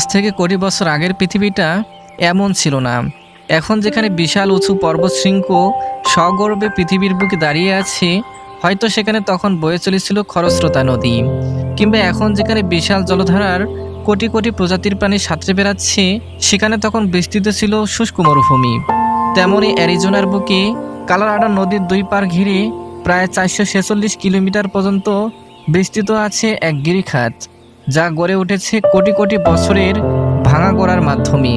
আজ থেকে কোটি বছর আগের পৃথিবীটা এমন ছিল না। এখন যেখানে বিশাল উঁচু পর্বত শৃঙ্গ সগর্বে পৃথিবীর বুকে দাঁড়িয়ে আছে, হয়তো সেখানে তখন বয়ে চলেছিল খরস্রোতা নদী। কিংবা এখন যেখানে বিশাল জলধারার কোটি কোটি প্রজাতির প্রাণী সাঁতরে বেড়াচ্ছে, সেখানে তখন বিস্তৃত ছিল শুষ্ক মরুভূমি। তেমনই অ্যারিজোনার বুকে কালারাডা নদীর দুই পার ঘিরে প্রায় চারশো ছেচল্লিশ কিলোমিটার পর্যন্ত বিস্তৃত আছে এক গিরিখাত। যা গড়ে উঠেছে কোটি কোটি বছরের ভাঙা গড়ার মাধ্যমে।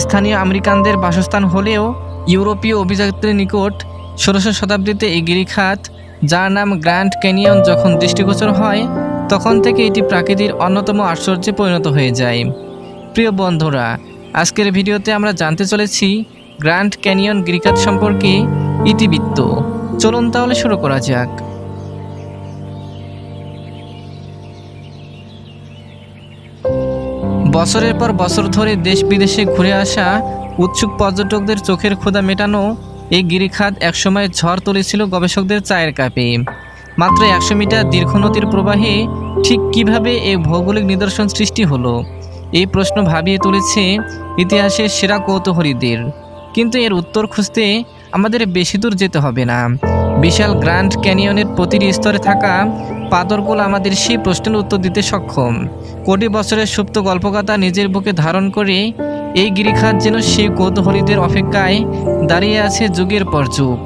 স্থানীয় আমেরিকানদের বাসস্থান হলেও ইউরোপীয় অভিযাত্রীর নিকট ষোড়শ শতাব্দীতে এই গিরিখাত, যার নাম গ্র্যান্ড ক্যানিয়ন যখন দৃষ্টিগোচর হয়, তখন থেকে এটি প্রাকৃতির অন্যতম আশ্চর্যে পরিণত হয়ে যায়। প্রিয় বন্ধুরা, আজকের ভিডিওতে আমরা জানতে চলেছি গ্র্যান্ড ক্যানিয়ন গিরিখাত সম্পর্কে ইতিবৃত্ত। চলুন তাহলে শুরু করা যাক। বছরের পর বছর ধরে দেশ বিদেশে ঘুরে আসা উৎসুক পর্যটকদের চোখের ক্ষুধা মেটানো এই গিরিখাত একসময় ঝড় তুলেছিল গবেষকদের চায়ের কাপে। মাত্র একশো মিটার দীর্ঘ নদীর প্রবাহে ঠিক কীভাবে এই ভৌগোলিক নিদর্শন সৃষ্টি হলো, এই প্রশ্ন ভাবিয়ে তুলেছে ইতিহাসের সেরা কৌতূহলীদের। কিন্তু এর উত্তর খুঁজতে আমাদের বেশি দূর যেতে হবে না। বিশাল গ্র্যান্ড ক্যানিয়নের প্রতিটি স্তরে থাকা পাদরগুলো আমাদের সেই প্রশ্নের উত্তর দিতে সক্ষম। কোটি বছরের সুপ্ত গল্পকথা নিজের বুকে ধারণ করে এই গিরিখাত যেন সেই কৌতূহলীদের অপেক্ষায় দাঁড়িয়ে আছে যুগের পর যুগ।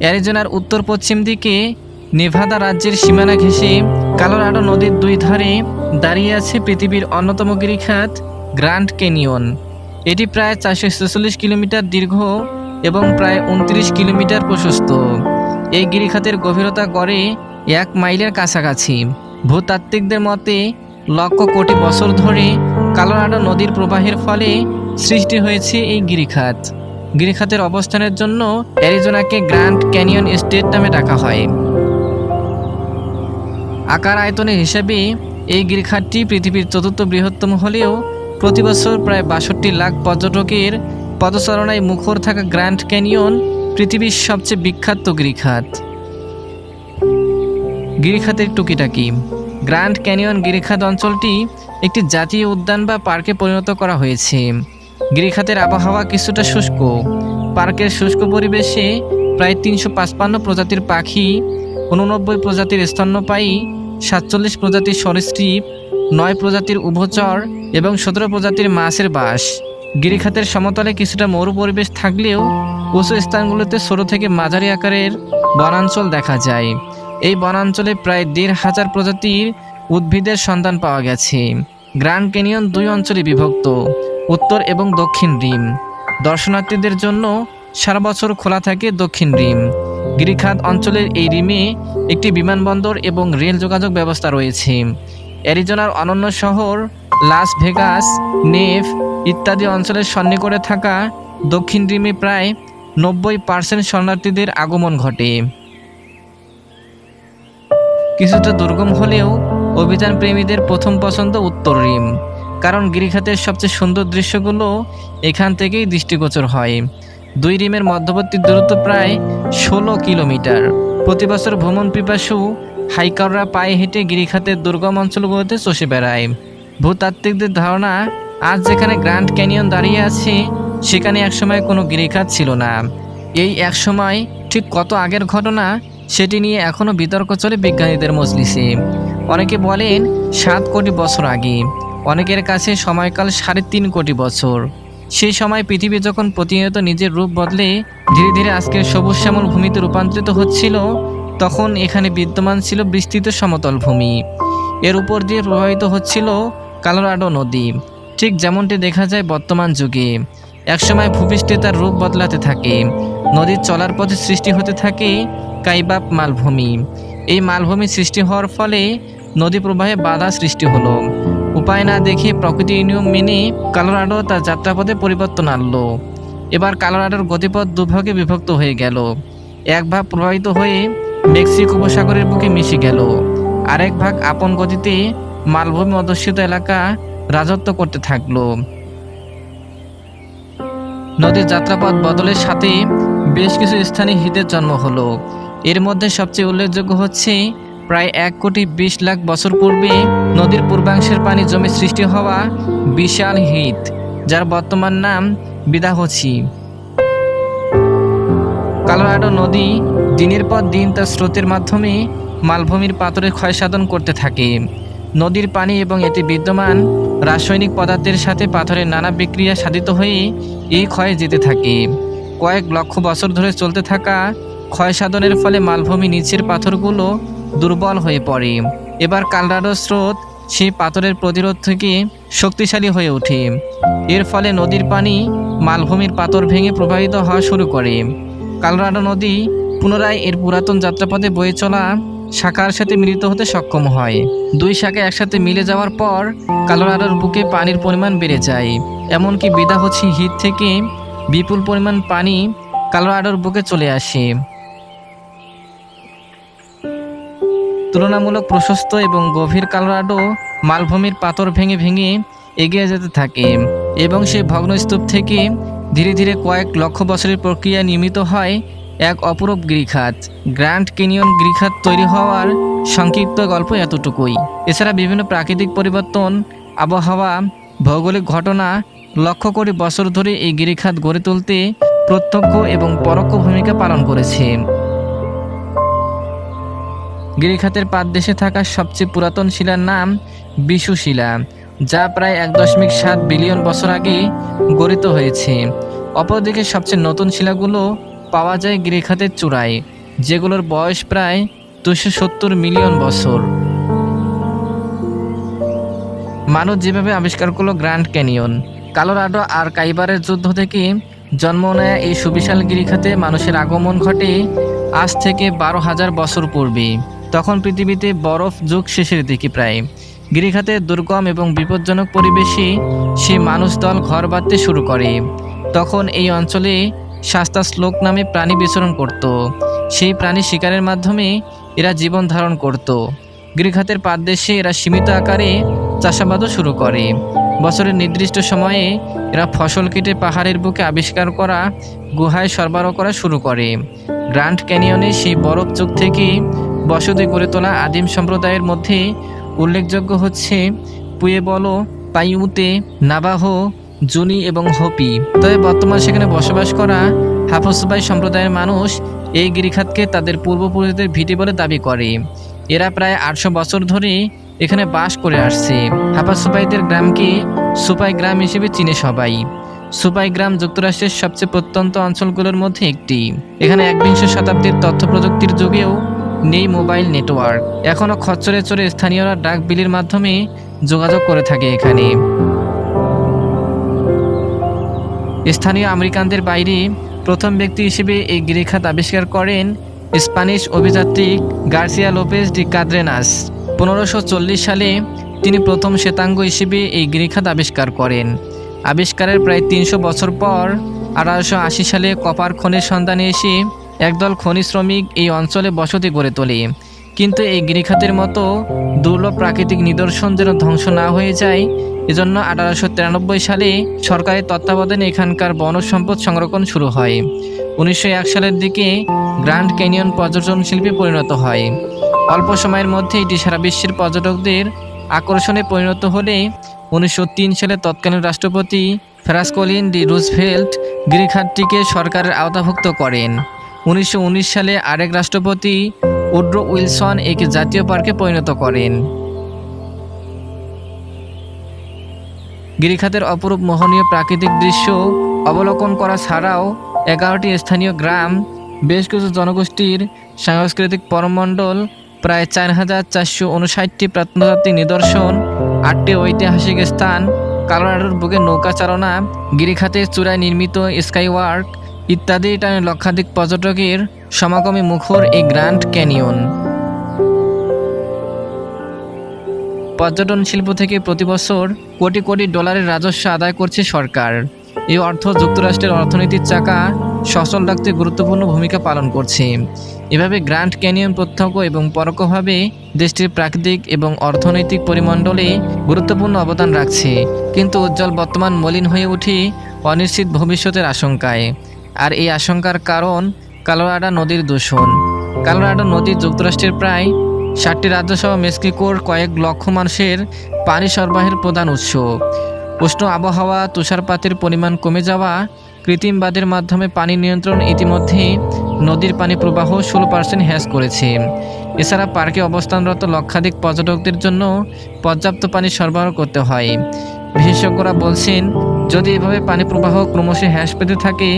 অ্যারিজোনার উত্তর পশ্চিম দিকে নেভাদা রাজ্যের সীমানা ঘেঁষে কালোরাডো নদীর দুই ধারে দাঁড়িয়ে আছে পৃথিবীর অন্যতম গিরিখাত গ্র্যান্ড ক্যানিয়ন। এটি প্রায় চারশো ছেচল্লিশ কিলোমিটার দীর্ঘ এবং প্রায় উনত্রিশ কিলোমিটার প্রশস্ত। এই গিরিখাতের গভীরতা করে এক মাইলের কাছাকাছি। ভূতাত্ত্বিকদের মতে, লক্ষ কোটি বছর ধরে কালোরাডো নদীর প্রবাহের ফলে সৃষ্টি হয়েছে এই গিরিখাত। গিরিখাতের অবস্থানের জন্য অ্যারিজোনাকে গ্র্যান্ড ক্যানিয়ন স্টেট নামে ডাকা হয়। আকার আয়তনের হিসাবে এই গিরিখাতটি পৃথিবীর চতুর্থ বৃহত্তম হলেও প্রতি বছর প্রায় বাষট্টি লাখ পর্যটকের পদচারণায় মুখর থাকা গ্র্যান্ড ক্যানিয়ন পৃথিবীর সবচেয়ে বিখ্যাত গিরিখাত। গিরিখাতের টুকিটাকি গ্র্যান্ড ক্যানিয়ন গিরিখাত অঞ্চলটি একটি জাতীয় উদ্যান বা পার্কে পরিণত করা হয়েছে। গিরিখাতের আবহাওয়া কিছুটা শুষ্ক। পার্কের শুষ্ক পরিবেশে প্রায় তিনশো পাঁচপান্ন প্রজাতির পাখি, উননব্বই প্রজাতির স্তন্যপায়ী, সাতচল্লিশ প্রজাতির সরীসৃপ, নয় প্রজাতির উভচর এবং সতেরো প্রজাতির মাছের বাস। গিরিখাতের সমতলে কিছুটা মরু পরিবেশ থাকলেও উঁচু স্থানগুলোতে ছোট থেকে মাঝারি আকারের বনাঞ্চল দেখা যায়। এই বনাঞ্চলে প্রায় দেড় হাজার প্রজাতির উদ্ভিদের সন্ধান পাওয়া গেছে। গ্র্যান্ড ক্যানিয়ন দুই অঞ্চলে বিভক্ত, উত্তর এবং দক্ষিণ রিম। দর্শনার্থীদের জন্য সারা বছর খোলা থাকে দক্ষিণ রিম। গিরিখাত অঞ্চলের এই রিমে একটি বিমানবন্দর এবং রেল যোগাযোগ ব্যবস্থা রয়েছে। অ্যারিজোনার অনন্য শহর লাস ভেগাস নেফ ইত্যাদি অঞ্চলের সন্নিকটে থাকা দক্ষিণ রিমে প্রায় নব্বই পার্সেন্ট শরণার্থীদের আগমন ঘটে। কিছুটা দুর্গম হলেও অভিযান প্রেমীদের প্রথম পছন্দ উত্তর রিম, কারণ গিরিখাতের সবচেয়ে সুন্দর দৃশ্যগুলো এখান থেকেই দৃষ্টিগোচর হয়। দুই রিমের মধ্যবর্তী দূরত্ব প্রায় ষোলো কিলোমিটার। প্রতি বছর ভ্রমণ পিপাসু হাইকাররা পায়ে হেঁটে গিরিখাতের দুর্গম অঞ্চলগুলোতে চষে বেড়ায়। ভূতাত্ত্বিকদের ধারণা আজ যেখানে গ্র্যান্ড ক্যানিয়ন দাঁড়িয়ে আছে, সেখানে একসময় কোনো গিরিখাত ছিল না। এই একসময় ঠিক কত আগের ঘটনা, সেটি নিয়ে এখনও বিতর্ক চলে বিজ্ঞানীদের মজলিসে। অনেকে বলেন সাত কোটি বছর আগে, অনেকের কাছে সময়কাল সাড়ে তিন কোটি বছর। সেই সময় পৃথিবী যখন প্রতিনিয়ত নিজের রূপ বদলে ধীরে ধীরে আজকের সবুজ শ্যামল ভূমিতে রূপান্তরিত হচ্ছিল, তখন এখানে বিদ্যমান ছিল বিস্তৃত সমতল ভূমি। এর উপর দিয়ে প্রবাহিত হচ্ছিল কালোরাডো নদী। ঠিক যেমনটি দেখা যায় বর্তমান যুগে। একসময় ভূপৃষ্ঠে তার রূপ বদলাতে থাকে। নদীর চলার পথে সৃষ্টি হতে থাকে কাইবাপ মালভূমি। এই মালভূমি সৃষ্টি হওয়ার ফলে নদী প্রবাহে বাধা সৃষ্টি হলো। উপায় না দেখে প্রকৃতির নিয়ম মেনে কালোরাডো তার যাত্রাপথে পরিবর্তন আনলো। এবার কালোরাডোর গতিপথ দুভাগে বিভক্ত হয়ে গেল। এক ভাগ প্রবাহিত হয়ে মেক্সিকো উপসাগরের বুকে মিশে গেল। আরেক ভাগ আপন গতিতে মালভূমি অধ্যুষিত এলাকা রাজত্ব করতে থাকল। নদীর যাত্রাপথ বদলের সাথে বেশ কিছু স্থানে হ্রদের জন্ম হলো। এর মধ্যে সবচেয়ে উল্লেখযোগ্য হচ্ছে প্রায় এক কোটি বিশ লাখ বছর পূর্বে নদীর পূর্বাংশের পানি জমে সৃষ্টি হওয়া বিশাল হ্রদ যার বর্তমান নাম বিদাহছি কালোরাডো নদী দিনের পর দিন তার স্রোতের মাধ্যমে মালভূমির পাথরে ক্ষয়সাধন করতে থাকে। নদীর পানি এবং এতে বিদ্যমান রাসায়নিক পদার্থের সাথে পাথরের নানা বিক্রিয়া সাধিত হয়ে এই ক্ষয়ে যেতে থাকে। কয়েক লক্ষ বছর ধরে চলতে থাকা ক্ষয়সাধনের ফলে মালভূমি নিচের পাথরগুলো দুর্বল হয়ে পড়ে। এবার কালরাডো স্রোত সেই পাথরের প্রতিরোধ থেকে শক্তিশালী হয়ে ওঠে। এর ফলে নদীর পানি মালভূমির পাথর ভেঙে প্রবাহিত হওয়া শুরু করে। কালরাডো নদী পুনরায় এর পুরাতন যাত্রাপথে বয়ে চলা শাখার সাথে মিলিত হতে সক্ষম হয়। দুই শাখা একসাথে মিলে যাওয়ার পর কালোরাডোর বুকে পানির পরিমাণ বেড়ে যায়। এমনকি বিদাহছি হিট থেকে বিপুল পরিমাণ পানি কালোরাডোর বুকে চলে আসে। তুলনামূলক প্রশস্ত এবং গভীর কালোরাডো মালভূমির পাথর ভেঙে ভেঙে এগিয়ে যেতে থাকে এবং সেই ভগ্নস্তূপ থেকে ধীরে ধীরে কয়েক লক্ষ বছরের প্রক্রিয়া নির্মিত হয় এক অপরূপ গিরিখাত। গ্র্যান্ড কেনিয়ন গিরিখাত তৈরি হওয়ার সংক্ষিপ্ত গল্প এতটুকুই। এছাড়া বিভিন্ন প্রাকৃতিক পরিবর্তন, আবহাওয়া, ভৌগোলিক ঘটনা লক্ষ্য করে বছর ধরে এই গিরিখাত গড়ে তুলতে প্রত্যক্ষ এবং পরোক্ষ ভূমিকা পালন করেছে। গিরিখাতের পাদদেশে থাকা সবচেয়ে পুরাতন শিলার নাম বিশু শিলা, যা প্রায় এক দশমিক সাত বিলিয়ন বছর আগে গঠিত হয়েছে। অপরদিকে সবচেয়ে নতুন শিলাগুলো পাওয়া যায় গিরিখাতের চূড়ায়, যেগুলোর বয়স প্রায় দুশো সত্তর মিলিয়ন বছর। মানুষ যেভাবে আবিষ্কার করল গ্র্যান্ড ক্যানিয়ন, কালোরাডো আর কাইবারের যুদ্ধ থেকে জন্ম নেয়া এই সুবিশাল গিরিখাতে মানুষের আগমন ঘটে আজ থেকে বারো হাজার বছর পূর্বে। তখন পৃথিবীতে বরফ যুগ শেষের দিকে প্রায়। গিরিখাতে দুর্গম এবং বিপজ্জনক পরিবেশে সে মানুষ দল ঘর বাঁধতে শুরু করে। তখন এই অঞ্চলে শাস্তা শ্লোক নামে প্রাণী বিচরণ করত। সেই প্রাণী শিকারের মাধ্যমে এরা জীবন ধারণ করত। গিরিখাতের পাদদেশে এরা সীমিত আকারে চাষাবাদও শুরু করে। বছরের নির্দিষ্ট সময়ে এরা ফসল কেটে পাহাড়ের বুকে আবিষ্কার করা, গুহায় সরবরাহ করা শুরু করে। গ্র্যান্ড ক্যানিয়নে সেই বরফ যুগ থেকে বসতি গড়ে তোলা আদিম সম্প্রদায়ের মধ্যে উল্লেখযোগ্য হচ্ছে পুয়েবলো, পাইউতে, নাবাহো জুনি এবং হোপি। তবে বর্তমান সেখানে বসবাস করা হাফসবাই সম্প্রদায়ের মানুষ এই গিরিখাতকে তাদের পূর্বপুরুষদের ভিটে বলে দাবি করে। এরা প্রায় আটশো বছর ধরে এখানে বাস করে আসছে। হাফাসুপাইদের গ্রামকে সুপাই গ্রাম হিসেবে চিনে সবাই। সুপাই গ্রাম যুক্তরাষ্ট্রের সবচেয়ে প্রত্যন্ত অঞ্চলগুলোর মধ্যে একটি। এখানে একবিংশ শতাব্দীর তথ্য প্রযুক্তির যুগেও নেই মোবাইল নেটওয়ার্ক। এখনও খচ্চরে চড়ে স্থানীয়রা ডাক বিলির মাধ্যমে যোগাযোগ করে থাকে এখানে। স্থানীয় আমেরিকানদের বাইরে প্রথম ব্যক্তি হিসেবে এই গিরিখাত আবিষ্কার করেন স্প্যানিশ অভিযাত্রী গার্সিয়া লোপেজ ডি কাদ্রেনাস। পনেরোশো সালে তিনি প্রথম শ্বেতাঙ্গ হিসেবে এই গিরিখাত আবিষ্কার করেন। আবিষ্কারের প্রায় তিনশো বছর পর আঠারোশো আশি সালে কপার খনির সন্ধানে এসে একদল খনি শ্রমিক এই অঞ্চলে বসতি গড়ে তোলে। কিন্তু এই গিরিখাতের মতো দুর্লভ প্রাকৃতিক নিদর্শন যেন ধ্বংস না হয়ে যায়, এজন্য আঠারোশো তিরানব্বই সালে সরকারের তত্ত্বাবধানে এখানকার বনজ সম্পদ সংরক্ষণ শুরু হয়। উনিশশো এক সালের দিকে গ্র্যান্ড ক্যানিয়ন পর্যটন শিল্পে পরিণত হয়। অল্প সময়ের মধ্যে এটি সারা বিশ্বের পর্যটকদের আকর্ষণে পরিণত হলে উনিশশো তিন সালে তৎকালীন রাষ্ট্রপতি ফ্রাসকোলিন ডি রুজভেল্ট গিরিখাতটিকে সরকারের আওতাভুক্ত করেন। উনিশশো উনিশ সালে আরেক রাষ্ট্রপতি উড্রো উইলসন একে জাতীয় পার্কে পরিণত করেন। গিরিখাতের অপরূপ মোহনীয় প্রাকৃতিক দৃশ্য অবলোকন করা ছাড়াও এগারোটি স্থানীয় গ্রাম, বেশ কিছু জনগোষ্ঠীর সাংস্কৃতিক পরমণ্ডল, প্রায় চার হাজার চারশো উনষাটটি প্রত্নতাত্ত্বিক নিদর্শন, আটটি ঐতিহাসিক স্থান, কালোরাডোর বুকে নৌকা চালনা গিরিখাতের চূড়ায় নির্মিত স্কাইওয়ার্ক ইত্যাদি টানে লক্ষাধিক পর্যটকের সমাগমে মুখর এই গ্র্যান্ড ক্যানিয়ন। পর্যটন শিল্প থেকে প্রতি বছর কোটি কোটি ডলারের রাজস্ব আদায় করছে সরকার। এই অর্থ যুক্তরাষ্ট্রের অর্থনীতির চাকা সচল রাখতে গুরুত্বপূর্ণ ভূমিকা পালন করছে। এভাবে গ্র্যান্ড ক্যানিয়ন প্রত্যক্ষ এবং পরোক্ষভাবে দেশটির প্রাকৃতিক এবং অর্থনৈতিক পরিমণ্ডলে গুরুত্বপূর্ণ অবদান রাখছে, কিন্তু উজ্জ্বল বর্তমান মলিন হয়ে উঠে অনিশ্চিত ভবিষ্যতের আশঙ্কায়। আর এই আশঙ্কার কারণ কালোরাডা নদীর দূষণ। কালোরাডো নদী যুক্তরাষ্ট্রের প্রায় সাতটি রাজ্যসহ মেক্সিকোর কয়েক লক্ষ মানুষের পানি সরবরাহের প্রধান উৎস। উষ্ণ আবহাওয়া, তুষারপাতের পরিমাণ কমে যাওয়া কৃত্রিম বাঁধের মাধ্যমে পানি নিয়ন্ত্রণ ইতিমধ্যে নদীর পানি প্রবাহ ষোলো পার্সেন্ট হ্রাস করেছে। এছাড়া পার্কে অবস্থানরত লক্ষাধিক পর্যটকদের জন্য পর্যাপ্ত পানি সরবরাহ করতে হয়। বিশেষজ্ঞরা বলছেন যদি এভাবে পানি প্রবাহ ক্রমশ হ্রাস পেতে থাকে,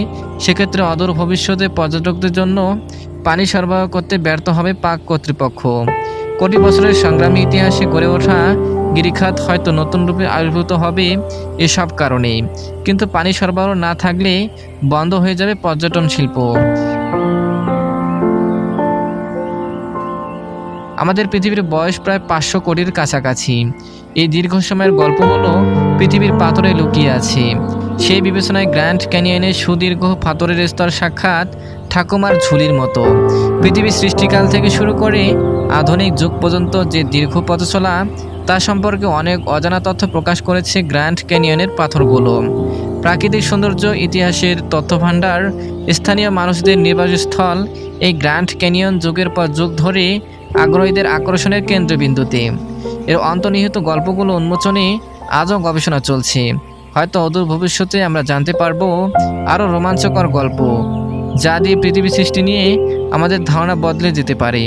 সেক্ষেত্রে অদূর ভবিষ্যতে পর্যটকদের জন্য পানি সরবরাহ করতে ব্যর্থ হবে পাক কর্তৃপক্ষ। কোটি বছরের সংগ্রামী ইতিহাসে গড়ে ওঠা গিরিখাত হয়তো নতুন রূপে আবির্ভূত হবে এসব কারণে কিন্তু পানি সরবরাহ না থাকলে বন্ধ হয়ে যাবে পর্যটন শিল্প। আমাদের পৃথিবীর বয়স প্রায় পাঁচশো কোটির কাছাকাছি। এই দীর্ঘ সময়ের গল্পগুলো পৃথিবীর পাথরে লুকিয়ে আছে। সেই বিবেচনায় গ্র্যান্ড ক্যানিয়নের সুদীর্ঘ পাথরের স্তর সাক্ষাৎ ঠাকুমার ঝুলির মতো। পৃথিবীর সৃষ্টিকাল থেকে শুরু করে আধুনিক যুগ পর্যন্ত যে দীর্ঘ পথ চলা তা সম্পর্কে অনেক অজানা তথ্য প্রকাশ করেছে গ্র্যান্ড ক্যানিয়নের পাথরগুলো। প্রাকৃতিক সৌন্দর্য, ইতিহাসের তথ্যভাণ্ডার, স্থানীয় মানুষদের নির্বাচস্থল এই গ্র্যান্ড ক্যানিয়ন যুগের পর যুগ ধরে আগ্রহীদের আকর্ষণের কেন্দ্রবিন্দুতে। এর অন্তর্নিহিত গল্পগুলো উন্মোচনে আজও গবেষণা চলছে। হয়তো অদূর ভবিষ্যতে আমরা জানতে পারব আরও রোমাঞ্চকর গল্প, যা দিয়ে পৃথিবী সৃষ্টি নিয়ে আমাদের ধারণা বদলে যেতে পারে।